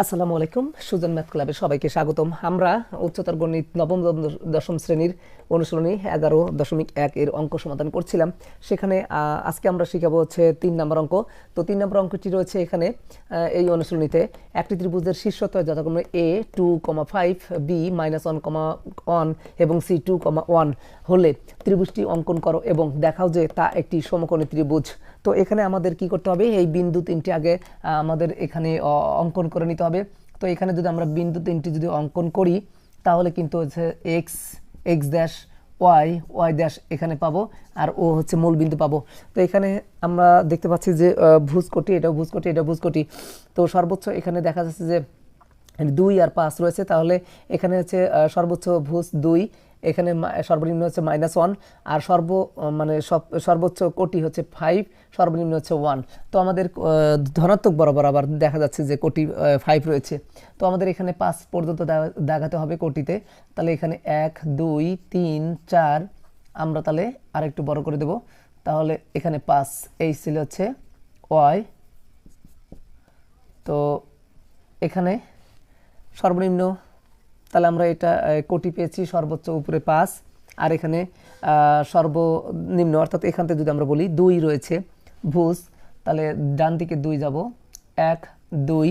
আসসালামু আলাইকুম, সুজন ম্যাথ ক্লাবে সবাইকে স্বাগতম। আমরা উচ্চতর গণিত নবম দশম শ্রেণির অনুশীলনী এগারো দশমিক এক এর অঙ্ক সমাধান করছিলাম। সেখানে আজকে আমরা শিখাবো হচ্ছে তিন নম্বর অঙ্ক। তো তিন নম্বর অঙ্কটি রয়েছে এখানে এই অনুশীলনীতে। একটি ত্রিভুজের শীর্ষত্বয় যথাক্রমে A two comma five, B minus one comma one এবং সি টু কমা ওয়ান হলে ত্রিভুজটি অঙ্কন করো এবং দেখাও যে তা একটি সমকোণী ত্রিভুজ। তো এখানে আমাদের কি করতে হবে? এই বিন্দু তিনটি আগে আমাদের এখানে অঙ্কন করে নিতে হবে। তো এখানে যদি আমরা বিন্দু তিনটি যদি অঙ্কন করি, তাহলে কিন্তু হচ্ছে x x dash y y dash এখানে পাবো, আর ও হচ্ছে মূল বিন্দু পাবো। তো এখানে আমরা দেখতে পাচ্ছি যে ভুজকোটি, এটাও ভুজকোটি এটা ভুজকোটি। তো সর্বোচ্চ এখানে দেখা যাচ্ছে যে, দুই আর পাঁচ রয়েছে, তাহলে এখানে হচ্ছে সর্বোচ্চ ভুজ দুই এখানে সর্বনিম্ন হচ্ছে মাইনাস ওয়ান আর সর্ব মানে সব, সর্বোচ্চ কোটি হচ্ছে ফাইভ সর্বনিম্ন হচ্ছে ওয়ান তো আমাদের ধনাত্মক বরাবর আবার দেখা যাচ্ছে যে কোটি ফাইভ রয়েছে। তো আমাদের এখানে পাঁচ পর্যন্ত দা- দাগাতে হবে কোটিতে। তাহলে এখানে এক, দুই, তিন, চার, আমরা তাহলে আরেকটু বড় করে দেব। তাহলে এখানে পাঁচ, এই ছিল হচ্ছে ওয়াই তো এখানে সর্বনিম্ন তাহলে আমরা এটা কোটি পেয়েছি, সর্বোচ্চ উপরে পাঁচ। আর এখানে সর্বনিম্ন, অর্থাৎ এখান থেকে যদি আমরা বলি দুই রয়েছে, ভুজ, তাহলে ডান দিকে দুই যাব, এক, দুই।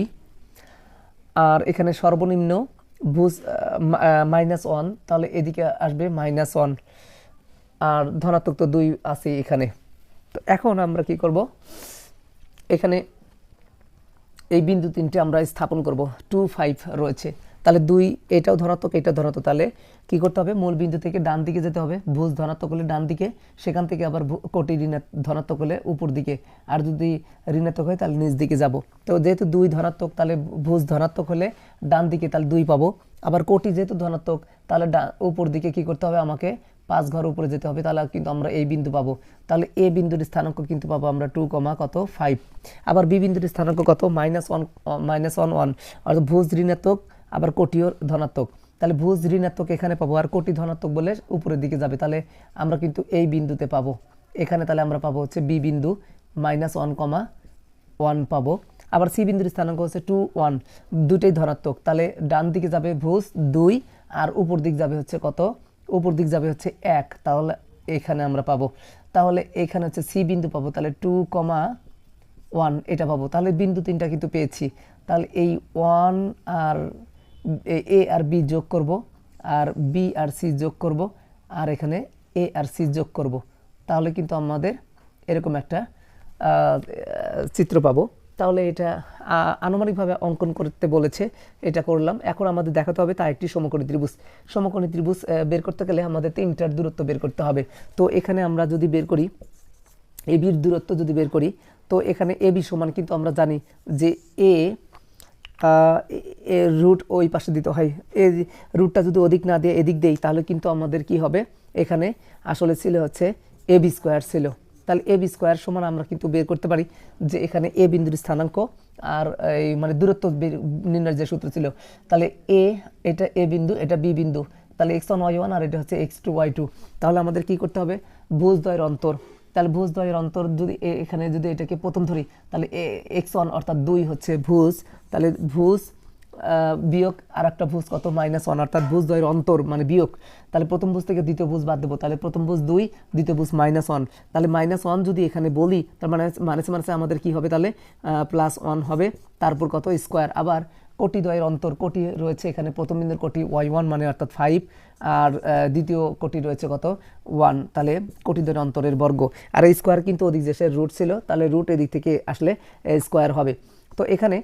আর এখানে সর্বনিম্ন ভুজ মাইনাস ওয়ান, তাহলে এদিকে আসবে মাইনাস ওয়ান। আর ধনাত্মক তো দুই আছে এখানে। তো এখন আমরা কি করব? এখানে এই বিন্দু তিনটে আমরা স্থাপন করব। টু ফাইভ রয়েছে। তাহলে দুই, এটাও ধনাত্মক, এটা ধনাত্মক। তাহলে কি করতে হবে? মূল বিন্দু থেকে ডান দিকে যেতে হবে। ভুজ ধনাত্মক হলে ডান দিকে, সেখান থেকে আবার কোটি ঋণা- ধনাত্মক হলে উপর দিকে। আর যদি ঋণাত্মক হয়, তাহলে নিচ দিকে যাব। তো যেহেতু দুই ধনাত্মক, তাহলে ভুজ ধনাত্মক হলে ডান দিকে তাহলে দুই পাবো। আবার কোটি যেহেতু ধনাত্মক, তাহলে উপর দিকে কি করতে হবে? আমাকে পাঁচ ঘর উপরে যেতে হবে। তাহলে কিন্তু আমরা এই বিন্দু পাবো। তাহলে এ বিন্দুর স্থানাঙ্ক কিন্তু পাবো আমরা টু কমা কত? ফাইভ। আবার বি বিন্দুর স্থানাঙ্ক কত? Minus one minus one one. অর্থাৎ ভুজ ঋণাত্মক আবার কোটিও ধনাত্মক। তাহলে ভুজ ঋণাত্মক এখানে পাবো আর কোটি ধনাত্মক বলে উপরের দিকে যাবে। তাহলে আমরা কিন্তু এই বিন্দুতে পাবো। এখানে তাহলে আমরা পাবো হচ্ছে বি বিন্দু মাইনাস ওয়ান কমা ওয়ান পাবো। আবার সি বিন্দুর স্থানাঙ্ক হচ্ছে টু ওয়ান, দুটোই ধনাত্মক। তাহলে ডান দিকে যাবে ভুজ দুই আর উপর দিক যাবে হচ্ছে কত? উপর দিক যাবে হচ্ছে এক। তাহলে এখানে আমরা পাবো। তাহলে এখানে হচ্ছে সি বিন্দু পাবো। তাহলে টু কমা ওয়ান এটা পাবো। তাহলে বিন্দু তিনটা কিন্তু পেয়েছি। তাহলে এই ওয়ান আর এ আর বি যোগ করব, আর বি আর সি যোগ করব, আর এখানে এ আর সি যোগ করব। তাহলে কিন্তু আমাদের এরকম একটা চিত্র পাবো। তাহলে এটা আনুমানিকভাবে অঙ্কন করতে বলেছে, এটা করলাম। এখন আমাদের দেখাতে হবে তা একটি সমকোণী ত্রিভুজ। সমকোণী ত্রিভুজ বের করতে গেলে আমাদের তিনটার দূরত্ব বের করতে হবে। তো এখানে আমরা যদি বের করি এবির দূরত্ব যদি বের করি, তো এখানে এবি সমান কিন্তু আমরা জানি যে এ রুট ওই পাশে দিতে হয়। এই রুটটা যদি ওদিক না দিয়ে এদিক দেই, তাহলে কিন্তু আমাদের কি হবে? এখানে আসলে ছিল হচ্ছে এ বি স্কোয়ার ছিল। তাহলে এ বি স্কোয়ার সমান আমরা কিন্তু বের করতে পারি যে এখানে এ বিন্দুর স্থানাঙ্ক আর এই মানে দূরত্ব নির্ণয়ের যে সূত্র ছিল। তাহলে এ, এটা এ বিন্দু, এটা বি বিন্দু। তাহলে এক্স ওয়ান ওয়াই ওয়ান আর এটা হচ্ছে এক্স টু ওয়াই টু তাহলে আমাদের কি করতে হবে? ভুজদ্বয়ের অন্তর তাহলে ভুজ দ্বয়ের অন্তর যদি এখানে যদি এটাকে প্রথম ধরি, তাহলে এক্স ওয়ান অর্থাৎ দুই হচ্ছে ভুজ। তাহলে ভুজ বিয়োগ আর একটা ভুজ কত? মাইনাস ওয়ান অর্থাৎ ভুজ দ্বয়ের অন্তর মানে বিয়োগ। তাহলে প্রথম ভুজ থেকে দ্বিতীয় ভুজ বাদ দেবো। তাহলে প্রথম ভুজ দুই, দ্বিতীয় ভুজ মাইনাস ওয়ান। তাহলে মাইনাস ওয়ান যদি এখানে বলি, তার মানে মাইনাসে মাইনাসে আমাদের কি হবে তাহলে? প্লাস ওয়ান হবে। তারপর কত? স্কোয়ার। আবার কোটি দ্বয়ের অন্তর, কোটি রয়েছে এখানে। প্রথম বিন্দুর কোটি ওয়াই ওয়ান মানে অর্থাৎ ফাইভ আর দ্বিতীয় কোটি রয়েছে কত? ওয়ান তাহলে কোটি দ্বয়ের অন্তরের বর্গ। আর এই স্কোয়ার কিন্তু ওদিক যে রুট ছিল, তাহলে রুট এদিক থেকে আসলে স্কোয়ার হবে। তো এখানে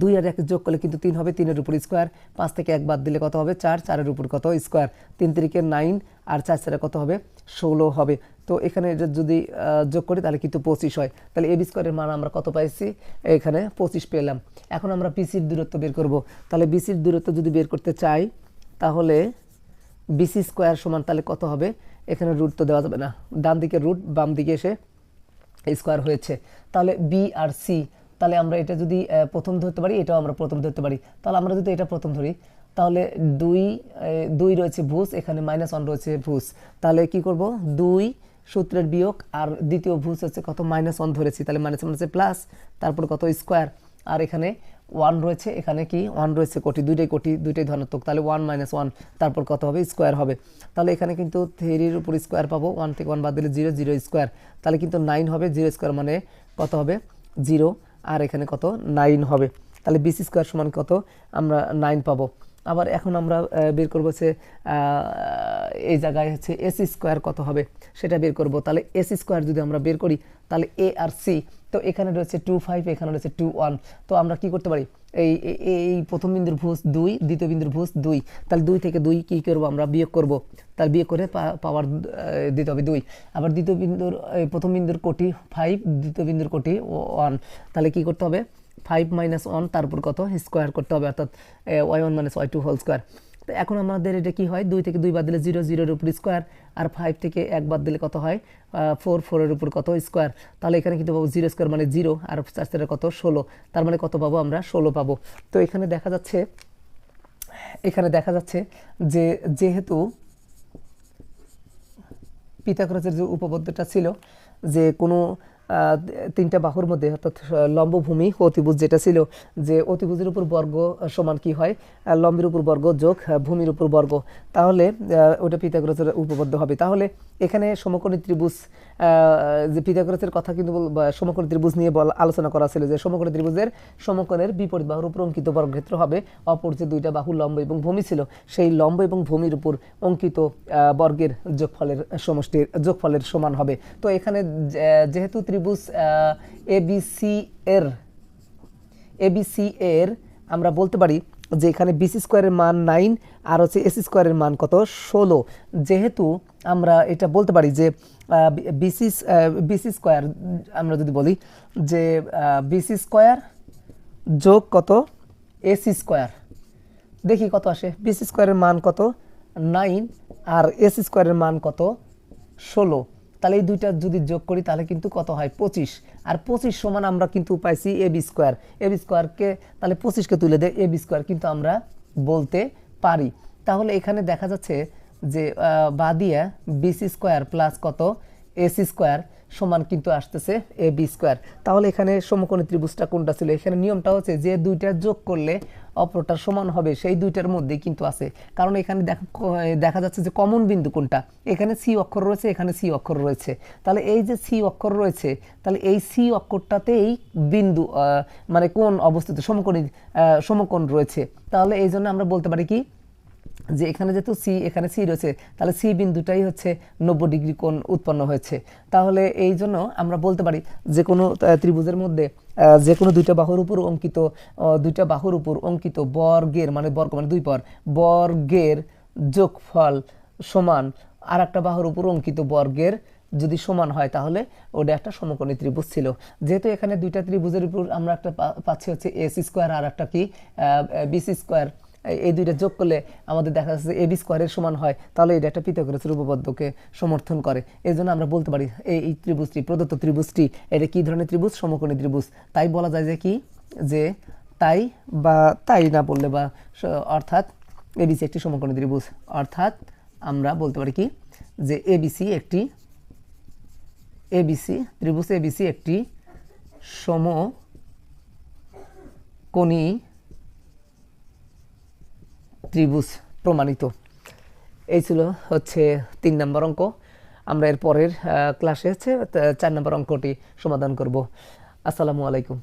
দুই আর এক যোগ করলে কিন্তু তিন হবে, তিনের উপর স্কোয়ার পাঁচ থেকে এক বাদ দিলে কত হবে? চার, চারের উপর কত? স্কোয়ার তিন তিরিকে নাইন আর চার চারে কত হবে? ষোলো হবে। তো এখানে যদি যোগ করি, তাহলে কিন্তু পঁচিশ হয়। তাহলে এবি স্কোয়ারের মান আমরা কত পাইছি? এখানে পঁচিশ পেলাম। এখন আমরা বিসির দূরত্ব বের করব। তাহলে বিসির দূরত্ব যদি বের করতে চাই, তাহলে বিসি স্কোয়ার সমান তাহলে কত হবে? এখানে রুট তো দেওয়া যাবে না। ডান দিকে রুট বাম দিকে এসে স্কোয়ার হয়েছে। তাহলে বি আর সি তাহলে আমরা এটা যদি প্রথম ধরতে পারি, এটাও আমরা প্রথম ধরতে পারি। তাহলে আমরা যদি এটা প্রথম ধরি, তাহলে দুই দুই রয়েছে ভুজ, এখানে মাইনাস ওয়ান রয়েছে ভুজ। তাহলে কি করব? দুই সূত্রের বিয়োগ আর দ্বিতীয় ভুজ হচ্ছে কত মাইনাস ওয়ান ধরেছি। তাহলে মাইনাস ওয়ান হচ্ছে প্লাস তারপর কত স্কোয়ার আর এখানে ওয়ান রয়েছে, এখানে কি ওয়ান রয়েছে কোটি, দুইটাই কোটি, দুইটাই ধনাত্মক। তাহলে ওয়ান মাইনাস ওয়ান তারপর কত হবে? স্কোয়ার হবে। তাহলে এখানে কিন্তু থ্রির উপর স্কোয়ার পাবো। ওয়ান থেকে ওয়ান বাদ দিলে জিরো জিরো স্কোয়ার তাহলে কিন্তু নাইন হবে জিরো স্কোয়ার মানে কত হবে? জিরো আর এখানে কত? নাইন হবে। তাহলে বিসি স্কোয়ার সমান কত? আমরা নাইন পাবো। আবার এখন আমরা বের করব হচ্ছে এই জায়গায় হচ্ছে এসি স্কোয়ার কত হবে সেটা বের করব। তাহলে এসি স্কোয়ার যদি আমরা বের করি, তাহলে এ আর সি, তো এখানে রয়েছে টু ফাইভ, এখানে রয়েছে টু ওয়ান। তো আমরা কি করতে পারি? এই, এই- প্রথম বিন্দুর ভুজ দুই, দ্বিতীয় বিন্দুর ভুজ দুই। তাহলে দুই থেকে দুই কী করব আমরা? বিয়োগ করব। তাহলে বিয়োগ করে পাওয়ার দিতে হবে দুই। আবার দ্বিতীয় বিন্দুর প্রথম বিন্দুর কোটি ফাইভ, দ্বিতীয় বিন্দুর কোটি ওয়ান। তাহলে কি করতে হবে? ফাইভ মাইনাস ওয়ান তারপর কত? স্কোয়ার করতে হবে, অর্থাৎ y one minus y two whole square তো এখন আমাদের এটা কি হয়? দুই থেকে দুই বাদ দিলে জিরো জিরোর উপর স্কোয়ার আর ফাইভ থেকে এক বাদ দিলে কত হয়? ফোর ফোরের উপর কত? স্কোয়ার তাহলে এখানে কিন্তু পাবো জিরো স্কোয়ার মানে জিরো আর চার কত? ষোলো। তার মানে কত পাবো আমরা? ষোলো পাবো। তো এখানে দেখা যাচ্ছে, এখানে দেখা যাচ্ছে যে যেহেতু পিথাগোরাসের যে উপপাদ্যটা ছিল, যে কোনো তিনটা বাহুর মধ্যে, অর্থাৎ লম্বভূমি, অতিভুজ যেটা ছিল যে অতিভুজের উপর বর্গ সমান কি হয়? লম্বের উপর বর্গ যোগ ভূমির উপর বর্গ। তাহলে ওটা পিতাগ্রজের উপবদ্ধ হবে। তাহলে, এখানে সমকোণী ত্রিভুজ যে পিথাগোরাসের কথা কিন্তু সমকোণী ত্রিভুজ নিয়ে আলোচনা করা ছিল যে সমকোণী ত্রিভুজের সমকোণের বিপরীত বাহুর উপর অঙ্কিত বর্গক্ষেত্র হবে। অপর যে দুইটা বাহু লম্ব এবং ভূমি ছিল, সেই লম্ব এবং ভূমির উপর অঙ্কিত বর্গের যোগফলের সমষ্টির যোগফলের সমান হবে। তো এখানে যেহেতু ত্রিভুজ এ বি সি এর এবিসি এর আমরা বলতে পারি যে এখানে বিসি স্কোয়ারের মান নাইন আর হচ্ছে এসি স্কোয়ারের মান কত? ষোলো। যেহেতু আমরা এটা বলতে পারি যে বিসি বিসি স্কোয়ার আমরা যদি বলি যে বিসি স্কোয়ার যোগ কত? এসি স্কোয়ার দেখি কত আসে। বিসি স্কোয়ারের মান কত? নাইন আর এসি স্কোয়ারের মান কত? ষোলো। তাহলে এই দুইটা যদি যোগ করি তাহলে কিন্তু কত হয়? পঁচিশ। আর পঁচিশ সমান আমরা কিন্তু পাইছি A B square. A B স্কোয়ারকে তাহলে পঁচিশকে তুলে দেয় এ বি স্কোয়ার কিন্তু আমরা বলতে পারি। তাহলে এখানে দেখা যাচ্ছে যে আহ, বাদিয়া বিসি স্কোয়ার প্লাস কত? এসি স্কোয়ার সমান কিন্তু আসতেছে এ বি স্কোয়ার। তাহলে এখানে সমকোণী ত্রিভুজটা কোনটা ছিল? এখানে নিয়মটা হচ্ছে যে দুইটা যোগ করলে অপরটার সমান হবে, সেই দুইটার মধ্যে কিন্তু আছে। কারণ এখানে দেখা দেখা যাচ্ছে যে কমন বিন্দু কোনটা? এখানে সি অক্ষর রয়েছে, এখানে সি অক্ষর রয়েছে। তাহলে এই যে সি অক্ষর রয়েছে, তাহলে এই সি অক্ষরটাতেই বিন্দু মানে কোন অবস্থিত, সমকোণী সমকোণ রয়েছে। তাহলে এই জন্য আমরা বলতে পারি কি? যে এখানে যেহেতু সি এখানে সি রয়েছে, তাহলে সি বিন্দুটাই হচ্ছে নব্বই ডিগ্রি কোণ উৎপন্ন হয়েছে। তাহলে এই জন্য আমরা বলতে পারি যে কোনো ত্রিভুজের মধ্যে যে কোনো দুইটা বাহুর উপর অঙ্কিত দুইটা বাহুর উপর অঙ্কিত বর্গের মানে বর্গ মানে দুই পর বর্গের যোগফল সমান আর একটা বাহুর উপর অঙ্কিত বর্গের যদি সমান হয়, তাহলে ওটা একটা সমকোণী ত্রিভুজ ছিল। যেহেতু এখানে দুইটা ত্রিভুজের উপর আমরা একটা পাচ্ছি হচ্ছে এসি স্কোয়ার আর একটা কি বিসি স্কোয়ার এই- দুইটা যোগ করলে আমাদের দেখা যাচ্ছে এবি স্কোয়ারের সমান হয়, তাহলে এটা একটা পিথাগোরাসের উপপাদ্যকে সমর্থন করে। এই জন্য আমরা বলতে পারি, এই ত্রিভুজটি, প্রদত্ত ত্রিভুজটি, এটা কি ধরনের ত্রিভুজ? সমকোণী ত্রিভুজ। তাই বলা যায় যে কি? যে তাই বা তাই না বললে বা অর্থাৎ এবিসি একটি সমকোণী ত্রিভুজ। অর্থাৎ আমরা বলতে পারি কি? যে এবিসি একটি এবিসি ত্রিভুজ এবিসি একটি সমকোণী ত্রিভুজ প্রমাণিত। এই ছিল হচ্ছে তিন নম্বর অঙ্ক। আমরা এর পরের ক্লাসে হচ্ছে চার নম্বর অঙ্কটি সমাধান করব। আসসালামু আলাইকুম।